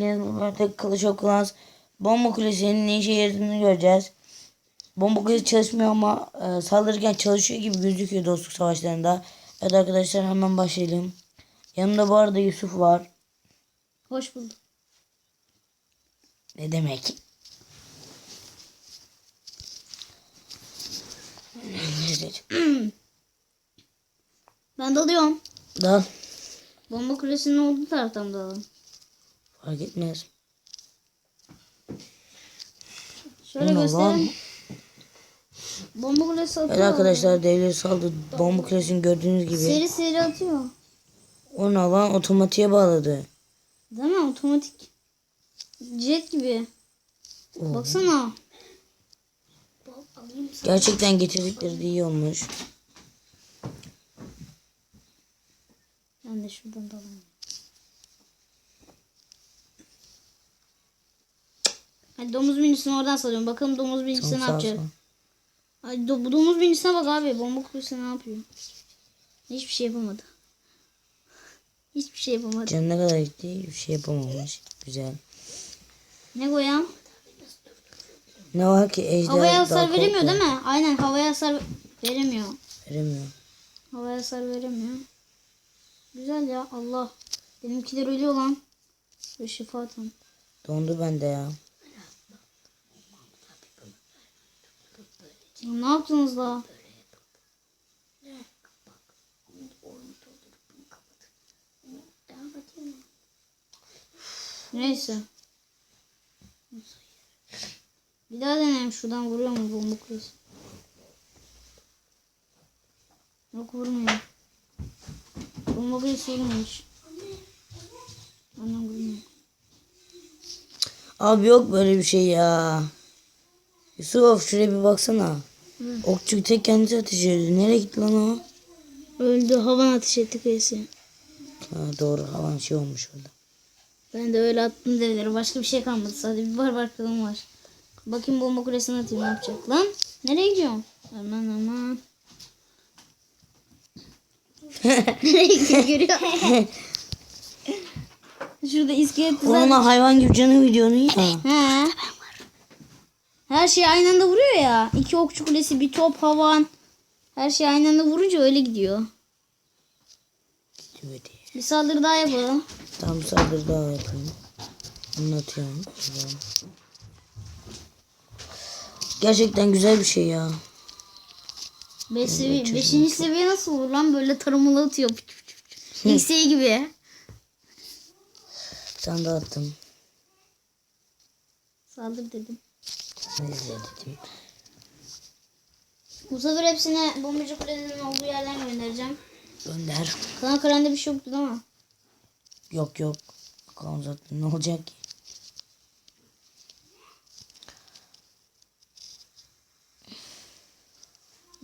Klinsman'la tek kılıç okulans. Bomba kulesinin ne işe yaradığını göreceğiz. Bomba kulesi çalışmıyor ama e, saldırırken çalışıyor gibi gözüküyor dostluk savaşlarında. Evet arkadaşlar hemen başlayalım. Yanımda bu arada Yusuf var. Hoş bulduk. Ne demek? Ben dalıyorum. Dal. Bomba kulesinin olduğu taraftan dalalım. Fark etmez. Şöyle Ulan göstereyim. Bomba kulesi atıyor. Evet arkadaşlar devlet saldı. Bomba kulesini gördüğünüz gibi. Seri seri atıyor. O ne lan otomatiğe bağladı. Değil mi? Otomatik. Jet gibi. Oo. Baksana. Gerçekten getirdikleri de iyi olmuş. Ben de şuradan dalayım. Hadi domuz binisini oradan salıyorum. Bakalım domuz Tamam, ne yapacak. Hadi do- domuz binisine bak abi. Bomba kulesi ne yapıyor? Hiçbir şey yapamadı. Hiçbir şey yapamadı. Can ne kadar gitti bir şey yapamamış. Güzel. Ne koyam? Ne var ki ejder Havaya hasar veremiyor değil mi? Aynen havaya hasar veremiyor. Veremiyor. Havaya hasar veremiyor. Güzel ya Allah. Benimkiler ölüyor lan. Ve şifa tam. Dondu bende ya. Ne yaptınız la? Neyse. Bir daha deneyelim şuradan vuruyor mu bomba kulesi? Yok vurmuyor. Bomba vurmuyor hiç. Annem vurmuyor. Abi yok böyle bir şey ya. Yusuf şuraya bir baksana. Okçu tek kendisi ateş ediyordu. Nereye gitti lan o? Öldü havan ateş etti kayısı. Ha, doğru havan şey olmuş orada. Ben de öyle attım devleri. Başka bir şey kalmadı. Sadece bir barbar kılım var. Bakayım bomba kulesini atayım ne yapacak lan? Nereye gidiyorsun? Aman aman. Nereye gidiyor görüyor Şurada iskelet güzel. Ona hayvan gibi canı videonu ya. He. Her şey aynı anda vuruyor ya. İki okçu kulesi, bir top, havan. Her şey aynı anda vurunca öyle gidiyor. Evet. Bir saldırı daha yapalım. Tam saldırı daha yapayım. Anlatıyorum. Gerçekten güzel bir şey ya. Beş seviye, beşinci seviye nasıl olur lan? Böyle tarımalı atıyor. X'e gibi. Tane daha attım. Saldır dedim. Neyse dedim. Bu sefer hepsine bombacı kulenin olduğu yerden göndereceğim. Gönder. Klan Karan'da bir şey yoktu değil mi? Yok yok. Bakalım zaten ne olacak ki?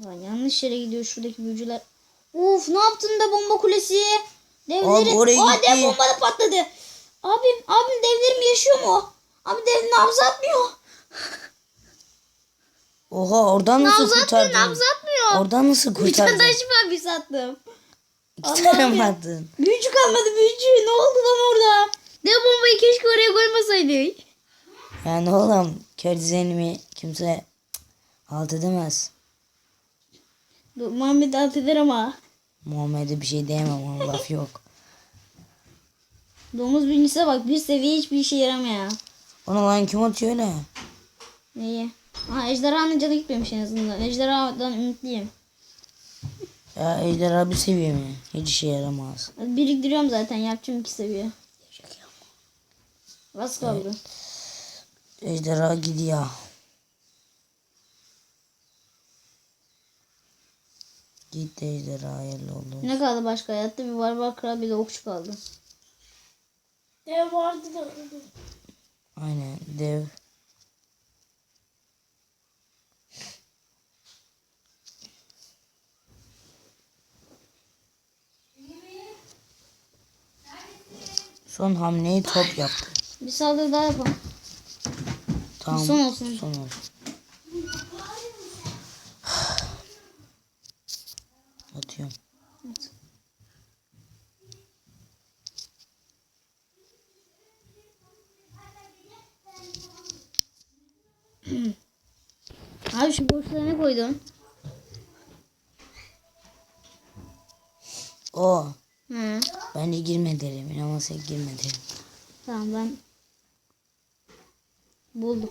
Lan yanlış yere gidiyor şuradaki büyücüler. Uf ne yaptın da bomba kulesi? Abi Devlerin... oraya Aa dev bomba da patladı. Abim, abim devlerim yaşıyor mu? Abi dev nabız atmıyor. Oha oradan nasıl atmıyor, kurtardın? nabız atmıyor. Oradan nasıl Bir tane kurtardın? daha bir sattım. İki tane mi attın? Büyücü kalmadı büyücü. Ne oldu lan orada? Dev bombayı keşke oraya koymasaydık. Yani oğlum kör düzenimi kimse alt edemez. Dur, Muhammed alt eder ama. Muhammed'e bir şey diyemem ona laf yok. Domuz binicisi bak bir seviye hiçbir işe yaramıyor. Ona lan kim atıyor öyle? Neyi? Ha ejderhanın canı gitmemiş en azından. Ejderhadan ümitliyim. Ya ejderha bir seviye mi? Hiç işe yaramaz. Biriktiriyorum zaten yapacağım iki seviye. Az kaldı. Ejderha gidiyor. Gitti ejderha hayırlı oldu. Ne kaldı başka hayatta? Bir barbar kral bir de okçu kaldı. Dev vardı da öldü. Aynen dev. Son hamleyi top yaptı. Bir saldırı daha yapalım. Tamam. Son olsun. Son olsun. Atıyorum. Evet. Abi şu boşlarına koydum. O. Hı. Ben de girme derim. İnanmazsan girme derim. Tamam ben buldum.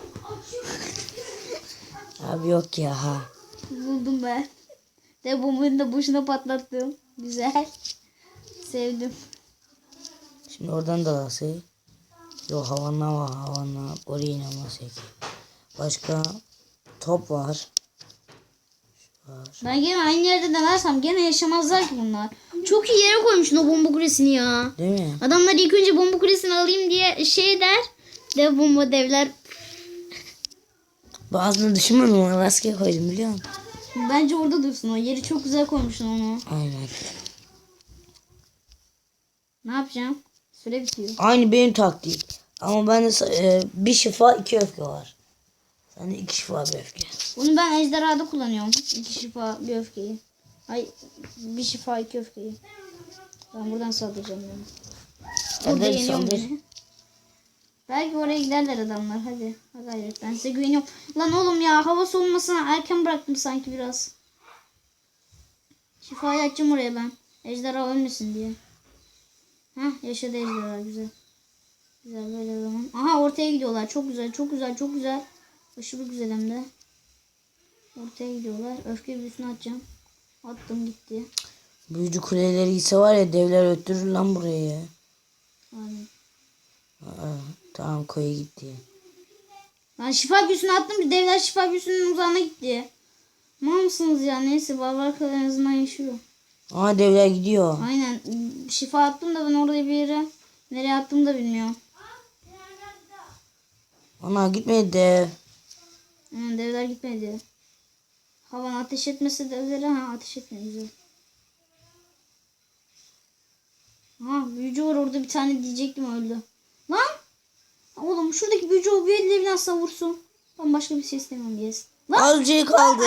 Abi yok ya ha. Buldum ben. De bombayı da boşuna patlattım. Güzel. Sevdim. Şimdi oradan da nasıl? Yok havanla var havanla. Oraya inanmazsak. Başka top var. Ben gene aynı yerde denersem gene yaşamazlar ki bunlar. Çok iyi yere koymuşsun o bomba kulesini ya. Değil mi? Adamlar ilk önce bomba kulesini alayım diye şey der. Dev bomba devler. Bazını düşünmedim ona rastgele koydum biliyor musun? Bence orada dursun o. Yeri çok güzel koymuşsun onu. Aynen. Ne yapacağım? Süre bitiyor. Aynı benim taktik. Ama bende e, bir şifa iki öfke var. Sende iki şifa bir öfke. Bunu ben ejderhada kullanıyorum. İki şifa bir öfkeyi. Ay bir şifa iki öfkeyi. Ben buradan saldıracağım yani. Hadi yeniyorum saldır. Belki oraya giderler adamlar. Hadi. Hadi gayret. Ben size güveniyorum. Lan oğlum ya hava soğumasına erken bıraktım sanki biraz. Şifayı açacağım oraya ben. Ejderha ölmesin diye. Hah yaşadı ejderha güzel. Güzel böyle zaman. Aha ortaya gidiyorlar. Çok güzel çok güzel çok güzel. Aşırı güzel hem de. Ortaya gidiyorlar. Öfke büyüsünü atacağım. Attım gitti. Büyücü kuleleri ise var ya devler öttürür lan burayı. Aynen. Aa, tamam koya gitti. Lan şifa büyüsünü attım. Devler şifa büyüsünün uzağına gitti. Mal mısınız ya? Neyse barbar kadar en azından yaşıyor. Aa devler gidiyor. Aynen. Şifa attım da ben oraya bir yere nereye attım da bilmiyorum. Ana gitmedi dev. Yani devler gitmedi. Havan ateş etmesi devlere ha ateş güzel. Ha büyücü var orada bir tane diyecektim öldü. Lan! Oğlum şuradaki büyücü o bir elle biraz vursun. Ben başka bir şey istemiyorum yes. Lan! Azıcık kaldı.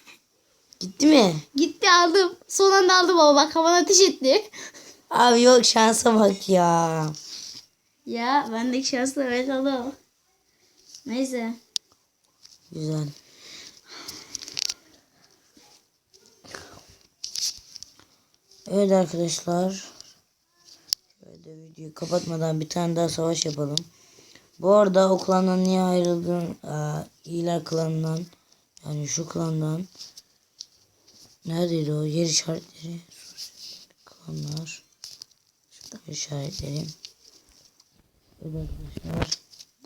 Gitti mi? Gitti aldım. Son anda aldım ama bak havan ateş etti. Abi yok şansa bak ya. Ya bendeki şansla evet oğlum. Neyse. Güzel. Evet arkadaşlar. Şöyle videoyu kapatmadan bir tane daha savaş yapalım. Bu arada o klandan niye ayrıldın? Aa, iyiler klanından. Yani şu klandan. Neredeydi o? Yer işaretleri. Klanlar. Yer işaretleri. Evet arkadaşlar.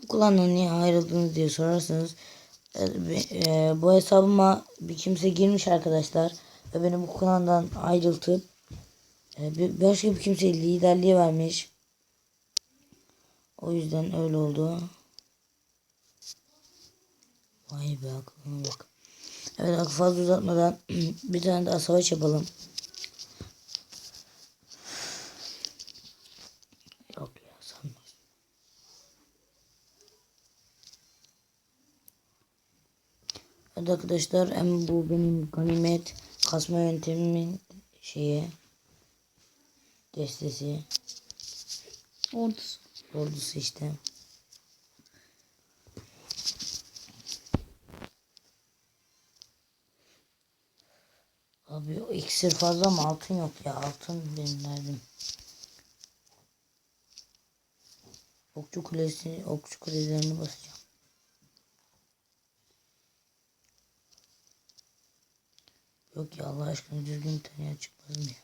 Bu klandan niye ayrıldınız diye sorarsanız bu hesabıma bir kimse girmiş arkadaşlar ve beni bu klandan ayrıltıp e, başka bir kimseye liderliği vermiş. O yüzden öyle oldu. Vay be aklıma bak. Evet fazla uzatmadan bir tane daha savaş yapalım. Yok ya sanmam. Evet arkadaşlar hem bu benim ganimet kasma yöntemimin şeyi destesi Ordusu. ordusu işte. Abi o iksir fazla mı altın yok ya altın benim derdim. Okçu kulesi okçu kulelerini basacağım. Yok ya Allah aşkına düzgün tane çıkmaz mı ya?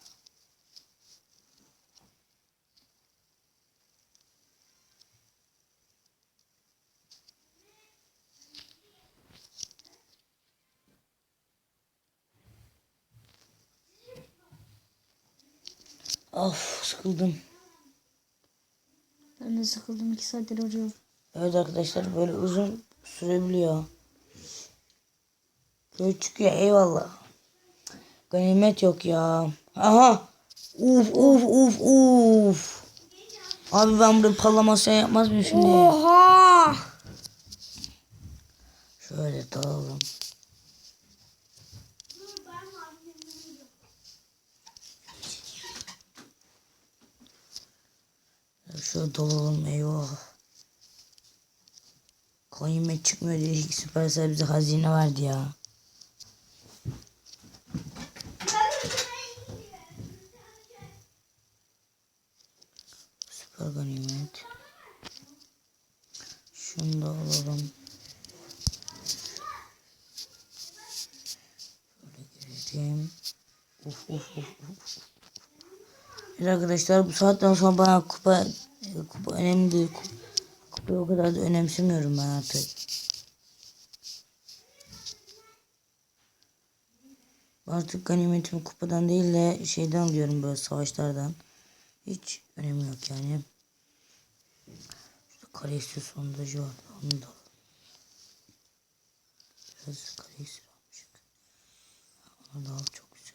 Of sıkıldım. Ben de sıkıldım iki saattir arıyorum. Evet arkadaşlar böyle uzun sürebiliyor. Böyle çıkıyor eyvallah. Ganimet yok ya. Aha. Uf uf uf uf. Abi ben burada parlamasyon yapmaz mıyım şimdi? Oha! Şöyle dalalım. Şöyle dalalım eyvah. Ganimet çıkmıyor diye Supercell bize hazine verdi ya. Süper ganimet. Şunu da alalım. Gireceğim. Uf uf uf uf. Evet arkadaşlar bu saatten sonra bana kupa kupa önemli değil. Kupa, kupayı o kadar da önemsemiyorum ben artık. Artık ganimetimi kupadan değil de şeyden alıyorum böyle savaşlardan. Hiç önemi yok yani. Şurada Kalesi sondajı var. Onu da alalım. Biraz Kalesi almışık. Onu da al çok güzel.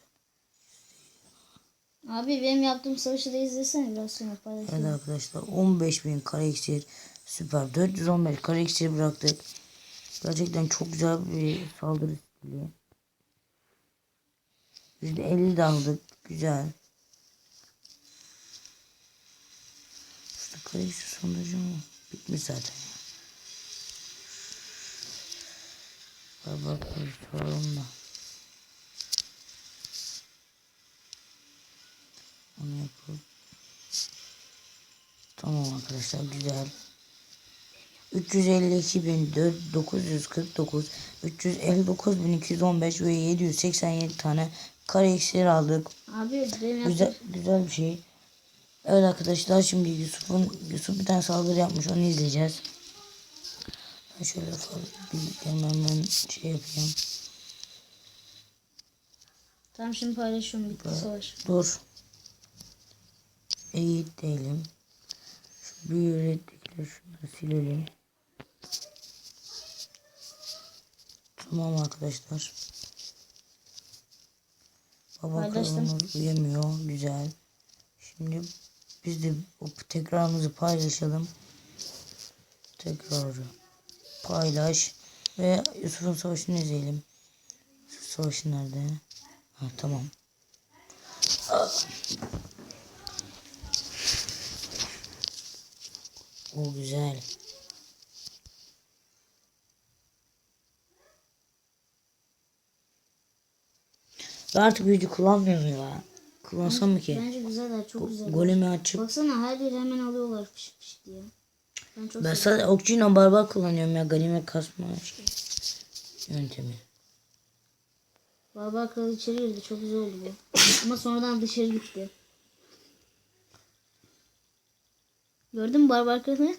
Abi benim yaptığım savaşı da izlesene biraz sonra Evet paylaşayım. arkadaşlar 15.000 kare iksir süper 415 kare iksir bıraktık. Gerçekten çok güzel bir saldırı stili. %50 de aldık. Güzel. Şurada kare iksir sonucu mu? Bitmiş zaten. bak soralım da. Onu yapalım. Tamam arkadaşlar güzel. 352.949 359.215 ve 787 tane kare iksir aldık. Abi benim Güzel güzel bir şey. Evet arkadaşlar şimdi Yusuf'un Yusuf bir tane saldırı yapmış onu izleyeceğiz. Ben şöyle bildiklerimi hemen şey yapayım. Tamam şimdi paylaşıyorum bitti savaş. Dur. Eğit değilim. Şu büyü ürettikleri şunları silelim. Tamam arkadaşlar. Baba kralımız uyumuyor. Güzel. Şimdi biz de o tekrarımızı paylaşalım. Tekrarı paylaş ve Yusuf'un savaşını izleyelim. Yusuf savaşı nerede? Ha tamam. O güzel. Ben artık büyücü kullanmıyorum ya. Kullansam mı ki? Bence güzeller çok güzel. Golemi açıp. Baksana her yeri hemen alıyorlar fış fış diye. Ben çok Ben sadece okçuyla barbar kullanıyorum ya. Ganime kasma şey. Yöntemi. Barbar Kral içeri girdi çok güzel oldu bu. Ama sonradan dışarı gitti. Gördün mü Barbar Kral'ı?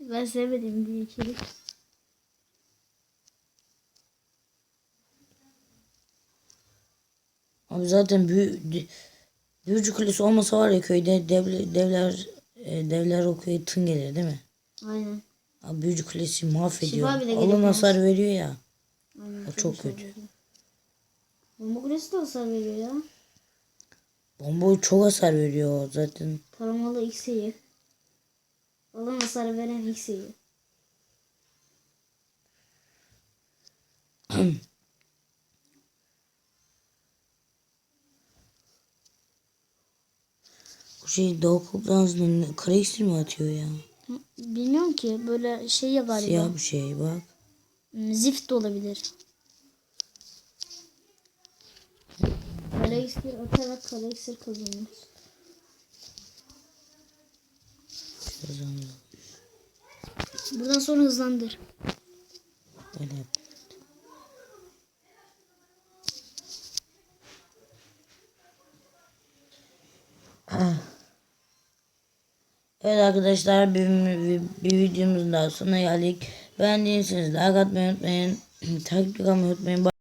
Ben sevmediğim bir içerik. Abi zaten büyü, de- büyücü kulesi olmasa var ya köyde devler, devler, e, devler o köye tın gelir değil mi? Aynen. Abi büyücü kulesi mahvediyor. Gerekmez. hasar veriyor ya. Aynen. O çok kötü. Bomba kulesi de hasar veriyor ya. Bomba çok hasar veriyor zaten. Taramalı X'eyi. Alan hasar veren X'eyi. O şey Doğu Kuplans'ın kare iksir mi atıyor ya? Bilmiyorum ki böyle şey ya galiba. Siyah bir şey bak. Hmm, Zift de olabilir. Kale iksir atarak kale iksir kazanıyor. Kazanıyor. Buradan sonra hızlandır. Öyle yap. Ah. Evet arkadaşlar bir, bir, bir videomuzun daha sonuna geldik. Beğendiyseniz like atmayı unutmayın. Takip etmeyi unutmayın.